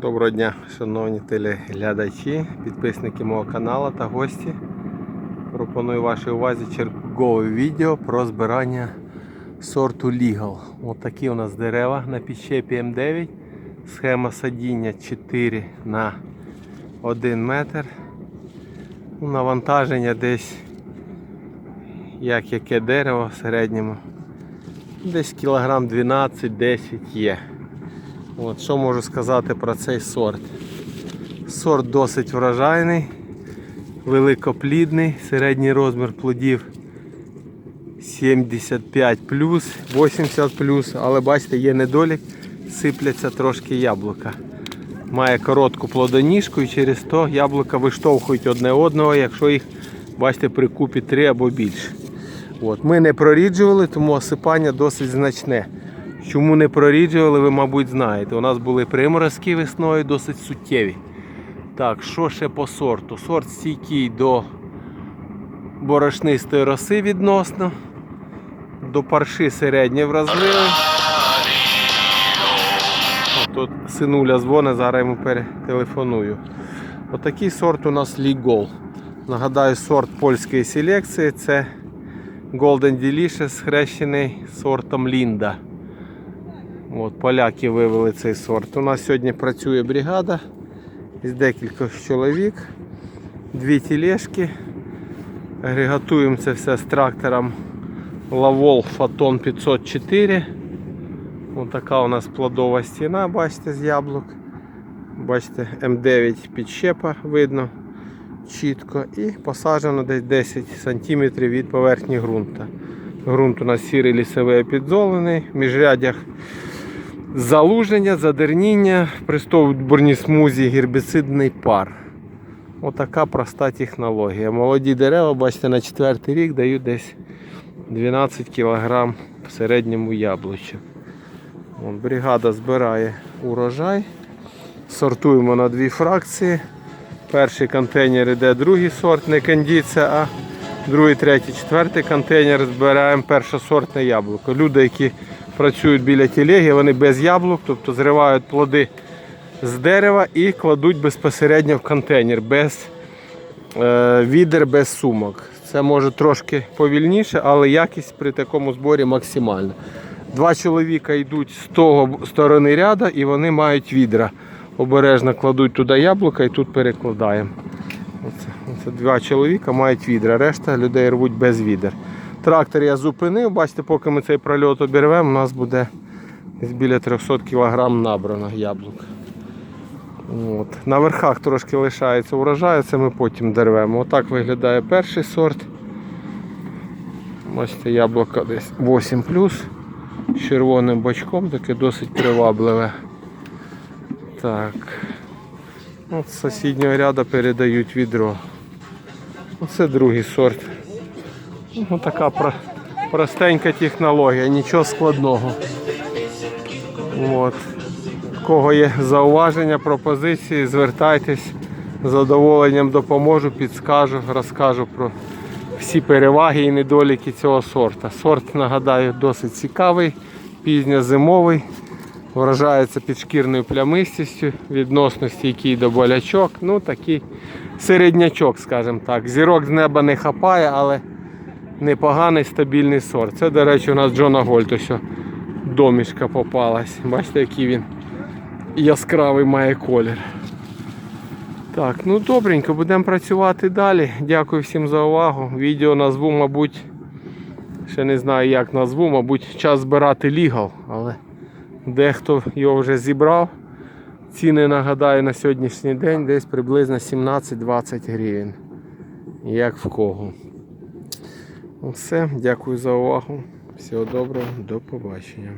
Доброго дня, шановні телеглядачі, підписники мого каналу та гості. Пропоную вашій увазі чергове відео про збирання сорту Legal. Ось такі у нас дерева на підщепі М9. Схема садіння 4 на 1 метр. Ну, Навантаження десь як яке дерево в середньому. Десь кілограм 12-10 є. От, що можу сказати про цей сорт? Сорт досить врожайний, великоплідний, середній розмір плодів 75 80 але бачите, є недолік, сипляться трошки яблука. Має коротку плодоніжку і через то яблука виштовхують одне одного, якщо їх бачите при купі 3 або більше. От. Ми не проріджували, тому осипання досить значне. Чому не проріджували, ви, мабуть, знаєте. У нас були приморозки весною досить суттєві. Так, що ще по сорту? Сорт стійкий до борошнистої роси відносно. До парши середньо вразливий. О, Тут синуля дзвонить, зараз йому перетелефоную. Отакий сорт у нас Лігол. Нагадаю, сорт польської селекції це Golden Delicious, хрещений сортом Лінда. От, поляки вивели цей сорт. У нас сьогодні працює бригада із декількох чоловік, дві тілешки. Агрегатуємо це все з трактором Lavol Photon 504. Ось така у нас плодова стіна, бачите, з яблук. Бачите, М9 підщепа видно чітко і посаджено десь 10 см від поверхні ґрунту. Ґрунт у нас сірий лісовий підзолений, в міжрядях залуження, задерніння, пристовбурні смузі, гербіцидний пар. Отака проста технологія. Молоді дерева, бачите, на четвертий рік дають десь 12 кг в середньому яблучок. Бригада збирає урожай. Сортуємо на дві фракції. Перший контейнер йде другий сорт, не кондиція, а другий, третій, четвертий контейнер збираємо першосортне яблуко. Люди, які працюють біля телеги, вони без яблук, тобто зривають плоди з дерева і кладуть безпосередньо в контейнер, без е, відер, без сумок. Це може трошки повільніше, але якість при такому зборі максимальна. Два чоловіка йдуть з того сторони ряда і вони мають відра. Обережно кладуть туди яблука і тут перекладаємо. Оце, оце два чоловіка мають відра, решта людей рвуть без відер. Трактор я зупинив, бачите, поки ми цей прольот обірвемо, у нас буде біля 300 кг набрано яблук. От. На верхах трошки лишається урожаю, це ми потім дервемо. Отак виглядає перший сорт. Бачите, яблуко десь 8 з червоним бочком, таке досить привабливе. Так. От з сусіднього ряду передають відро. Оце другий сорт. Ну, така про- простенька технологія, нічого складного. От. Кого є зауваження, пропозиції, звертайтесь, з задоволенням допоможу, підскажу, розкажу про всі переваги і недоліки цього сорта. Сорт, нагадаю, досить цікавий, пізньозимовий, вражається підшкірною плямистістю, відносно стійкий до болячок. Ну такий середнячок, скажімо так. Зірок з неба не хапає, але непоганий стабільний сорт. Це, до речі, у нас Джона Гольт, ось домішка попалась. Бачите, який він яскравий має колір. Так, ну добренько, будемо працювати далі. Дякую всім за увагу. Відео назву, мабуть, ще не знаю як назву, мабуть, час збирати лігал, але дехто його вже зібрав. Ціни нагадаю на сьогоднішній день десь приблизно 17-20 гривень. Як в кого. Ну, Все, дякую за увагу. Всього доброго, до побачення.